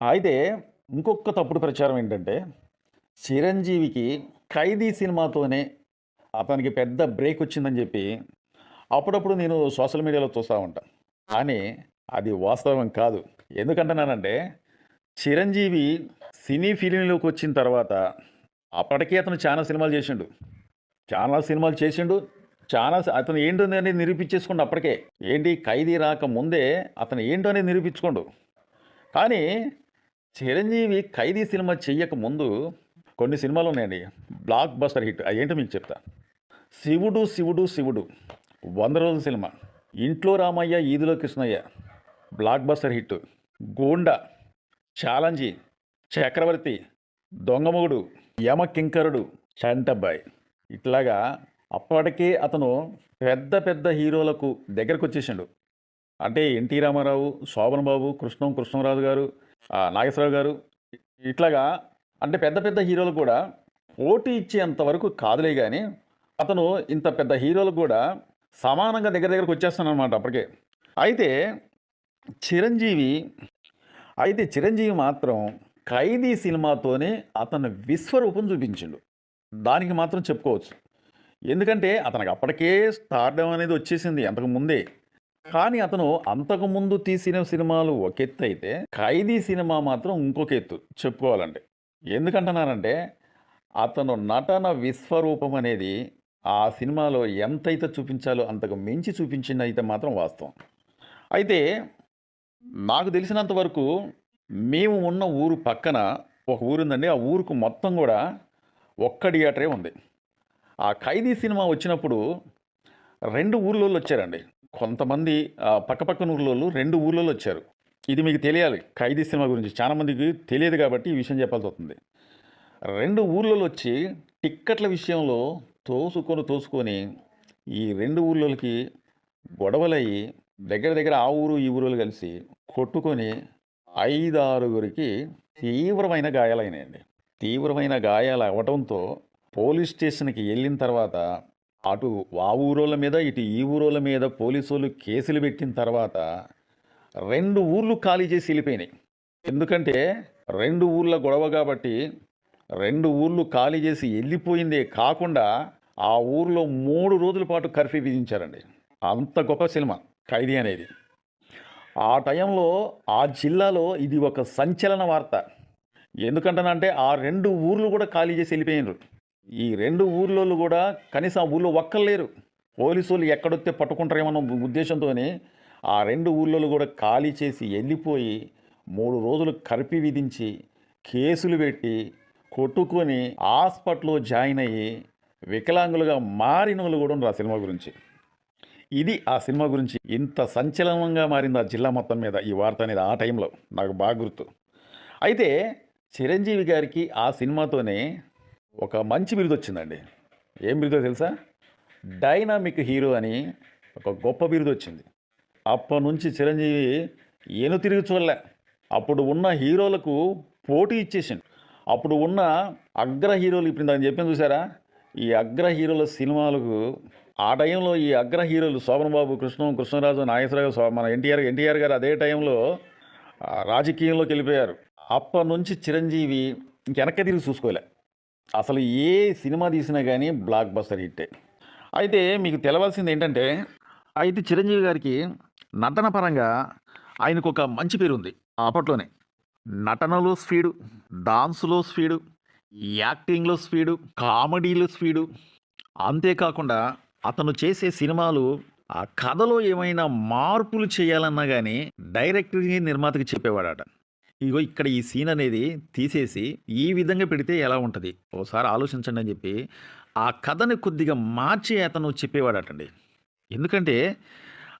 అయితే ఇంకొక తప్పుడు ప్రచారం ఏంటంటే చిరంజీవికి ఖైదీ సినిమాతోనే అతనికి పెద్ద బ్రేక్ వచ్చిందని చెప్పి అప్పుడప్పుడు నేను సోషల్ మీడియాలో చూస్తూ ఉంటాను కానీ అది వాస్తవం కాదు. ఎందుకంటున్నానంటే చిరంజీవి సినీ ఫిలింలోకి వచ్చిన తర్వాత అప్పటికే అతను చాలా సినిమాలు చేసిండు. చాలా సినిమాలు చేసిండు. చాలా అతను ఏంటో అనేది నిరూపించేసుకోండు అప్పటికే. ఏంటి ఖైదీ రాక ముందే అతను ఏంటో అనేది నిరూపించుకోండు. కానీ చిరంజీవి ఖైదీ సినిమా చెయ్యక ముందు కొన్ని సినిమాలు ఉన్నాయండి. Blockbuster hit. అదేంటో మీకు చెప్తా. శివుడు శివుడు శివుడు. వంద రోజుల cinema. Intlo Ramayya Veedhilo Krishnayya. Blockbuster hit. Goonda challenge Chakravarthy Dongamogudu Yamakinkarudu Chantabbai ఇట్లాగా అప్పటికే అతను పెద్ద పెద్ద హీరోలకు దగ్గరకు వచ్చేసాడు అంటే ఎన్టీ రామారావు శోభన్ బాబు కృష్ణం కృష్ణరాజు గారు నాగేశ్వరరావు గారు ఇట్లాగా అంటే పెద్ద పెద్ద హీరోలు కూడా పోటీ ఇచ్చేంత వరకు కాదులే కానీ అతను ఇంత పెద్ద హీరోలు కూడా సమానంగా దగ్గర దగ్గరకు వచ్చేస్తాను అనమాట అప్పటికే. అయితే చిరంజీవి అయితే చిరంజీవి మాత్రం ఖైదీ సినిమాతోనే అతను విశ్వరూపం చూపించిండు. దానికి మాత్రం చెప్పుకోవచ్చు. ఎందుకంటే అతనికి అప్పటికే స్టార్డం అనేది వచ్చేసింది అంతకు ముందే. కానీ అతను అంతకు ముందు తీసిన సినిమాలు ఒక ఎత్తు అయితే ఖైదీ సినిమా మాత్రం ఇంకొక ఎత్తు చెప్పుకోవాలండి ఎందుకంటున్నానంటే అతను నటన విశ్వరూపం అనేది ఆ సినిమాలో ఎంతైతే చూపించాలో అంతకు మించి చూపించింది అయితే మాత్రం వాస్తవం. అయితే నాకు తెలిసినంత వరకు మేము ఉన్న ఊరు పక్కన ఒక ఊరు ఉందండి ఆ ఊరుకు మొత్తం కూడా ఒక్క థియేటరే ఉంది. ఆ ఖైదీ సినిమా వచ్చినప్పుడు రెండు ఊర్లలో వచ్చారండి. కొంతమంది పక్కపక్కన ఊర్లలో రెండు ఊర్లలో వచ్చారు. ఇది మీకు తెలియాలి. ఖైదీ సినిమా గురించి చాలామందికి తెలియదు కాబట్టి ఈ విషయం చెప్పాల్సి వస్తుంది. రెండు ఊర్లలో వచ్చి టిక్కెట్ల విషయంలో తోసుకొని తోసుకొని ఈ రెండు ఊర్లకి గొడవలయ్యి దగ్గర దగ్గర ఆ ఊరు ఈ ఊరు కలిసి కొట్టుకొని ఐదారుగురికి తీవ్రమైన గాయాలైనాయండి. తీవ్రమైన గాయాలు అవ్వటంతో పోలీస్ స్టేషన్కి వెళ్ళిన తర్వాత అటు ఆ ఊరోళ్ళ మీద ఇటు ఈ ఊరోళ్ళ మీద పోలీసు వాళ్ళు కేసులు పెట్టిన తర్వాత రెండు ఊర్లు ఖాళీ చేసి వెళ్ళిపోయినాయి. ఎందుకంటే రెండు ఊర్ల గొడవ కాబట్టి రెండు ఊర్లు ఖాళీ చేసి వెళ్ళిపోయిందే కాకుండా ఆ ఊర్లో మూడు రోజుల పాటు కర్ఫ్యూ విధించారండి. అంత గొప్ప సినిమా ఖైదీ అనేది. ఆ టైంలో ఆ జిల్లాలో ఇది ఒక సంచలన వార్త. ఎందుకంటానంటే ఆ రెండు ఊర్లు కూడా ఖాళీ చేసి వెళ్ళిపోయినారు. ఈ రెండు ఊర్లలో కూడా కనీసం ఊళ్ళో ఊర్లో ఒక్కరు లేరు పోలీసు వాళ్ళు ఎక్కడొస్తే పట్టుకుంటారేమన్న ఉద్దేశంతో ఆ రెండు ఊర్లలో కూడా ఖాళీ చేసి వెళ్ళిపోయి మూడు రోజులు కరిపి విధించి కేసులు పెట్టి కొట్టుకొని హాస్పిటల్లో జాయిన్ అయ్యి వికలాంగులుగా మారిన వాళ్ళు కూడా ఉన్నారు ఆ సినిమా గురించి. ఇది ఆ సినిమా గురించి ఇంత సంచలనంగా మారింది ఆ జిల్లా మొత్తం మీద ఈ వార్త అనేది ఆ టైంలో. నాకు బాగా గుర్తు. అయితే చిరంజీవి గారికి ఆ సినిమాతోనే ఒక మంచి బిరుదు వచ్చిందండి. ఏం బిరుదో తెలుసా? డైనామిక్ హీరో అని ఒక గొప్ప బిరుదు వచ్చింది. అప్పటి నుంచి చిరంజీవి ఏను తిరిగి చూడలే అప్పుడు ఉన్న హీరోలకు పోటీ ఇచ్చేసిండు. అప్పుడు ఉన్న అగ్ర హీరోలు ఇప్పుడు దాన్ని చెప్పాను చూసారా? ఈ అగ్ర హీరోల సినిమాలకు ఆ టైంలో ఈ అగ్ర హీరోలు శోభన్ బాబు కృష్ణం కృష్ణరాజు నాగేశ్వరరావు శో- మన ఎన్టీఆర్ ఎన్టీఆర్ గారు అదే టైంలో రాజకీయంలోకి వెళ్ళిపోయారు. అప్పటి నుంచి చిరంజీవి ఇంకెనక్కి తిరిగి చూసుకోలే. అసలు ఏ సినిమా తీసినా కానీ బ్లాక్ బస్టర్ హిట్టే. అయితే మీకు తెలవాల్సింది ఏంటంటే అయితే చిరంజీవి గారికి నటన పరంగా ఆయనకు ఒక మంచి పేరు ఉంది అప్పట్లోనే. నటనలో స్పీడు డాన్స్లో స్పీడు యాక్టింగ్లో స్పీడు కామెడీలో స్పీడు. అంతేకాకుండా అతను చేసే సినిమాలు ఆ కథలో ఏమైనా మార్పులు చేయాలన్నా కానీ డైరెక్టర్కి నిర్మాతకి చెప్పేవాడట. ఇగో ఇక్కడ ఈ సీన్ అనేది తీసేసి ఈ విధంగా పెడితే ఎలా ఉంటుంది? ఓసారి ఆలోచించండి అని చెప్పి ఆ కథని కొద్దిగా మార్చి అతను చెప్పేవాడటండి. ఎందుకంటే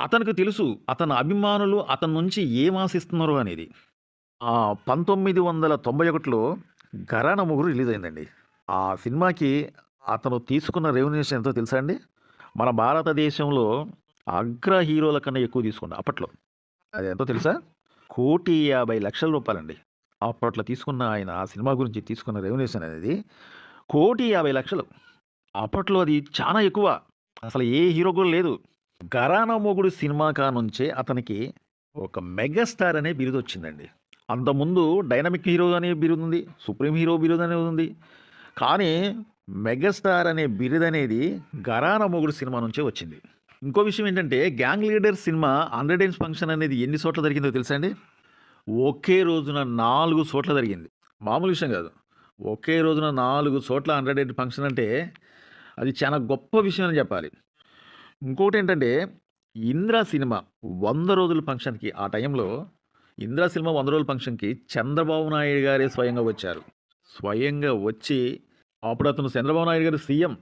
అతనికి తెలుసు అతని అభిమానులు అతని నుంచి ఏం ఆశిస్తున్నారు అనేది. పంతొమ్మిది వందల తొంభై ఒకటిలో ఘరాన ముగ్గురు రిలీజ్ అయిందండి. ఆ సినిమాకి అతను తీసుకున్న రెవెన్యూషన్ ఎంతో తెలుసా అండి? మన భారతదేశంలో అగ్ర హీరోల కన్నా ఎక్కువ తీసుకున్నా అప్పట్లో. అది ఎంతో తెలుసా? కోటి యాభై లక్షల రూపాయలండి. అప్పట్లో తీసుకున్న ఆయన ఆ సినిమా గురించి తీసుకున్న రెవెన్యూషన్ అనేది కోటి యాభై లక్షలు. అప్పట్లో అది చాలా ఎక్కువ. అసలు ఏ హీరో కూడా లేదు. గరానా మొగుడు సినిమా కా నుంచే అతనికి ఒక మెగాస్టార్ అనే బిరుదు వచ్చిందండి. అంతకుముందు డైనమిక్ హీరో అనే బిరుదు ఉంది సుప్రీం హీరో బిరుదు అనేది ఉంది. కానీ మెగాస్టార్ అనే బిరుదు అనేది గరాన మొగుడు సినిమా నుంచే వచ్చింది. ఇంకో విషయం ఏంటంటే గ్యాంగ్ లీడర్ సినిమా హండ్రెడ్ డేస్ ఫంక్షన్ అనేది ఎన్ని చోట్ల జరిగిందో తెలుసా అండి? ఒకే రోజున నాలుగు చోట్ల జరిగింది. మామూలు విషయం కాదు. ఒకే రోజున నాలుగు చోట్ల హండ్రెడ్ డేట్ ఫంక్షన్ అంటే అది చాలా గొప్ప విషయం అని చెప్పాలి. ఇంకొకటి ఏంటంటే ఇంద్రా సినిమా వంద రోజుల ఫంక్షన్కి ఆ టైంలో ఇంద్రా సినిమా వంద రోజుల ఫంక్షన్కి చంద్రబాబు నాయుడు గారే స్వయంగా వచ్చారు. స్వయంగా వచ్చి అప్పుడు అతను చంద్రబాబు నాయుడు గారు సీఎం.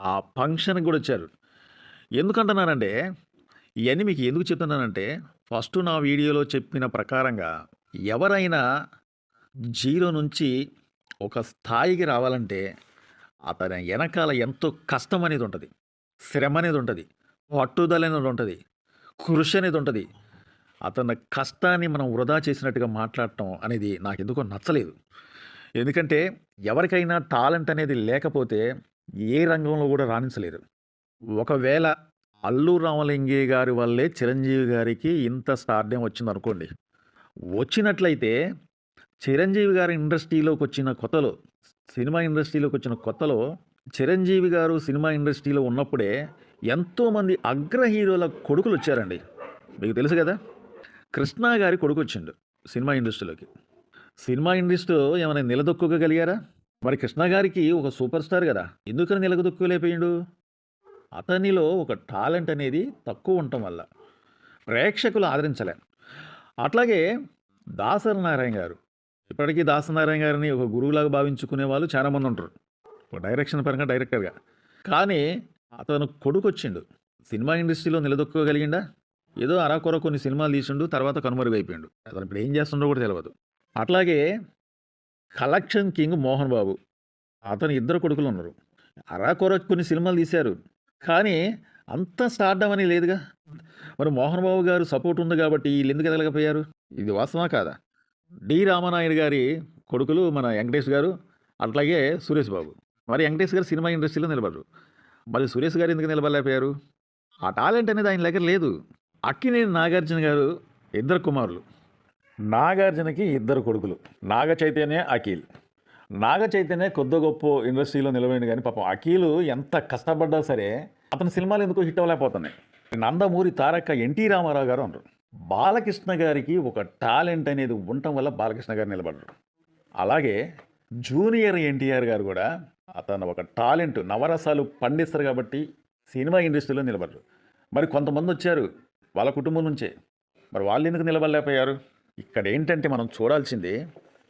ఆ ఫంక్షన్కి కూడా వచ్చారు. ఎందుకంటున్నానంటే ఇవన్నీ మీకు ఎందుకు చెప్తున్నానంటే ఫస్ట్ నా వీడియోలో చెప్పిన ప్రకారంగా ఎవరైనా జీరో నుంచి ఒక స్థాయికి రావాలంటే అతని వెనకాల ఎంతో కష్టం అనేది ఉంటుంది శ్రమ అనేది ఉంటుంది పట్టుదల అనేది ఉంటుంది కృషి అనేది ఉంటుంది. అతని కష్టాన్ని మనం వృధా చేసినట్టుగా మాట్లాడటం అనేది నాకు ఎందుకో నచ్చలేదు. ఎందుకంటే ఎవరికైనా టాలెంట్ అనేది లేకపోతే ఏ రంగంలో కూడా రాణించలేరు. ఒకవేళ అల్లు రామలింగే గారి వల్లే చిరంజీవి గారికి ఇంత స్టార్డేం వచ్చింది అనుకోండి. వచ్చినట్లయితే చిరంజీవి గారి ఇండస్ట్రీలోకి వచ్చిన కొత్తలో సినిమా ఇండస్ట్రీలోకి వచ్చిన కొత్తలో చిరంజీవి గారు సినిమా ఇండస్ట్రీలో ఉన్నప్పుడే ఎంతోమంది అగ్ర హీరోల కొడుకులు వచ్చారండి. మీకు తెలుసు కదా కృష్ణ గారి కొడుకు వచ్చిండు సినిమా ఇండస్ట్రీలోకి. సినిమా ఇండస్ట్రీలో ఏమైనా నిలదొక్కగలిగారా మరి కృష్ణ గారికి ఒక సూపర్ స్టార్ కదా ఎందుకని నిలదొక్కలేకపోయిండు అతనిలో ఒక టాలెంట్ అనేది తక్కువ ఉండటం వల్ల ప్రేక్షకులు ఆదరించలేం. అట్లాగే దాసరి నారాయణ గారు ఇప్పటికీ దాసనారాయణ గారిని ఒక గురువులాగా భావించుకునే వాళ్ళు చాలామంది ఉంటారు. ఒక డైరెక్షన్ పరంగా డైరెక్టర్గా. కానీ అతను కొడుకు వచ్చిండు సినిమా ఇండస్ట్రీలో నిలదొక్కగలిగిండా? ఏదో అరాకొర కొన్ని సినిమాలు తీసిండు తర్వాత కనుమరుగైపోయిండు. అతను ఇప్పుడు ఏం చేస్తుండో కూడా తెలియదు అట్లాగే కలెక్షన్ కింగ్ మోహన్ బాబు అతను ఇద్దరు కొడుకులు ఉన్నారు. అరాకొర కొన్ని సినిమాలు తీశారు. కానీ అంత స్టార్డమ్ అని లేదుగా. మరి మోహన్ బాబు గారు సపోర్ట్ ఉంది కాబట్టి వీళ్ళు ఎందుకు ఎదగలేకపోయారు? ఇది వాస్తవా కాదా? డి రామనాయుడు గారి కొడుకులు మన వెంకటేష్ గారు అట్లాగే సురేష్ బాబు. మరి వెంకటేష్ గారు సినిమా ఇండస్ట్రీలో నిలబడరు మరి సురేష్ గారు ఎందుకు నిలబడలేకపోయారు? ఆ టాలెంట్ అనేది ఆయన దగ్గర లేదు. అక్కినేని నాగార్జున గారు ఇద్దరు కుమారులు. నాగార్జునకి ఇద్దరు కొడుకులు. నాగ చైతన్య అఖిల్. నాగ చైతన్య కొద్ది గొప్ప ఇండస్ట్రీలో నిలబడింది కానీ పాపం అఖిలు ఎంత కష్టపడ్డా సరే అతని సినిమాలు ఎందుకు హిట్ అవ్వలేకపోతున్నాయి. నందమూరి తారక ఎన్టీ రామారావు గారు అన్నారు బాలకృష్ణ గారికి ఒక టాలెంట్ అనేది ఉండటం వల్ల బాలకృష్ణ గారు నిలబడ్డారు అలాగే జూనియర్ ఎన్టీఆర్ గారు కూడా అతను ఒక టాలెంట్ నవరసాలు పండిస్తారు కాబట్టి సినిమా ఇండస్ట్రీలో నిలబడరు. మరి కొంతమంది వచ్చారు వాళ్ళ కుటుంబం నుంచే. మరి వాళ్ళు ఎందుకు నిలబడలేకపోయారు? ఇక్కడ ఏంటంటే మనం చూడాల్సింది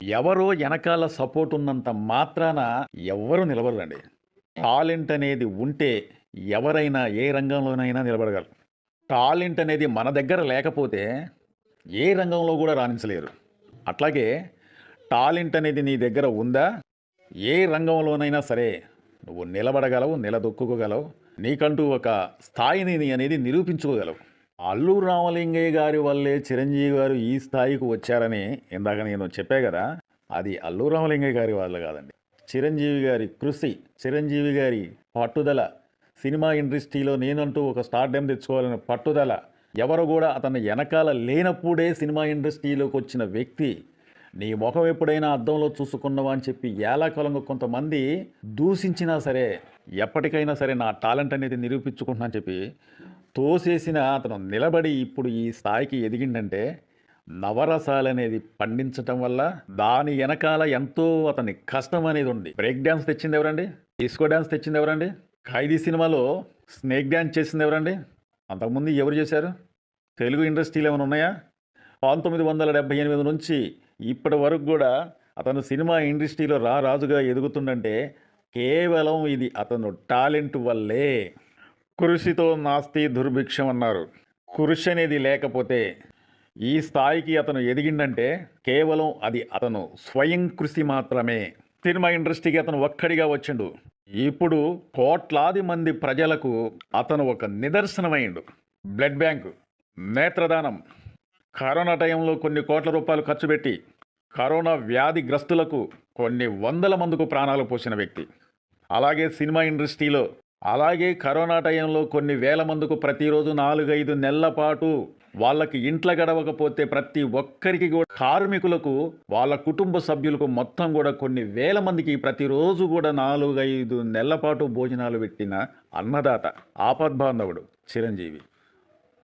ఎవరో వెనకాల సపోర్ట్ ఉన్నంత మాత్రాన ఎవరు నిలబడరండి. టాలెంట్ అనేది ఉంటే ఎవరైనా ఏ రంగంలోనైనా నిలబడగలరు. టాలెంట్ అనేది మన దగ్గర లేకపోతే ఏ రంగంలో కూడా రాణించలేరు. అట్లాగే టాలెంట్ అనేది నీ దగ్గర ఉందా? ఏ రంగంలోనైనా సరే నువ్వు నిలబడగలవు నిలదొక్కుకోగలవు నీకంటూ ఒక స్థాయిని అనేది నిరూపించుకోగలవు. అల్లు రామలింగయ్య గారి వల్లే చిరంజీవి గారు ఈ స్థాయికి వచ్చారని ఇందాక నేను చెప్పే కదా అది అల్లు రామలింగయ్య గారి వల్ల కాదండి. చిరంజీవి గారి కృషి చిరంజీవి గారి పట్టుదల సినిమా ఇండస్ట్రీలో నేనంటూ ఒక స్టార్డమ్ తెచ్చుకోవాలనే పట్టుదల ఎవరు కూడా అతని వెనకాల లేనప్పుడే సినిమా ఇండస్ట్రీలోకి వచ్చిన వ్యక్తి నీ ముఖం ఎప్పుడైనా అద్దంలో చూసుకున్నావా అని చెప్పి ఏలాకాలంగా కొంతమంది దూషించినా సరే ఎప్పటికైనా సరే నా టాలెంట్ అనేది నిరూపించుకుంటున్నా అని చెప్పి తోసేసిన అతను నిలబడి ఇప్పుడు ఈ స్థాయికి ఎదిగిండంటే నవరసాలు అనేది పండించటం వల్ల దాని వెనకాల ఎంతో అతని కష్టం అనేది ఉంది. బ్రేక్ డ్యాన్స్ తెచ్చింది ఎవరండి? డిస్కో డ్యాన్స్ తెచ్చింది ఎవరండి? ఖైదీ సినిమాలో స్నేక్ డ్యాన్స్ చేసింది ఎవరండి? అంతకుముందు ఎవరు చేశారు? తెలుగు ఇండస్ట్రీలు ఏమైనా ఉన్నాయా? పంతొమ్మిది వందల డెబ్బై ఎనిమిది నుంచి ఇప్పటి వరకు కూడా అతను సినిమా ఇండస్ట్రీలో రా రాజుగా ఎదుగుతుందంటే కేవలం ఇది అతను టాలెంట్ వల్లే. కృషితో నాస్తి దుర్భిక్షం అన్నారు. కృషి అనేది లేకపోతే ఈ స్థాయికి అతను ఎదిగిందంటే కేవలం అది అతను స్వయం కృషి మాత్రమే. సినిమా ఇండస్ట్రీకి అతను ఒక్కడిగా వచ్చిండు. ఇప్పుడు కోట్లాది మంది ప్రజలకు అతను ఒక నిదర్శనమైండు. బ్లడ్ బ్యాంకు నేత్రదానం కరోనా టైంలో కొన్ని కోట్ల రూపాయలు ఖర్చు పెట్టి కరోనా వ్యాధిగ్రస్తులకు కొన్ని వందల మందికి ప్రాణాలు పోసిన వ్యక్తి. అలాగే సినిమా ఇండస్ట్రీలో అలాగే కరోనా టైంలో కొన్ని వేల మందికి ప్రతిరోజు నాలుగైదు నెలల పాటు వాళ్ళకి ఇంట్లో గడవకపోతే ప్రతి ఒక్కరికి కూడా కార్మికులకు వాళ్ళ కుటుంబ సభ్యులకు మొత్తం కూడా కొన్ని వేల మందికి ప్రతిరోజు కూడా నాలుగైదు నెలల పాటు భోజనాలు పెట్టిన అన్నదాత ఆపద్బాంధవుడు చిరంజీవి.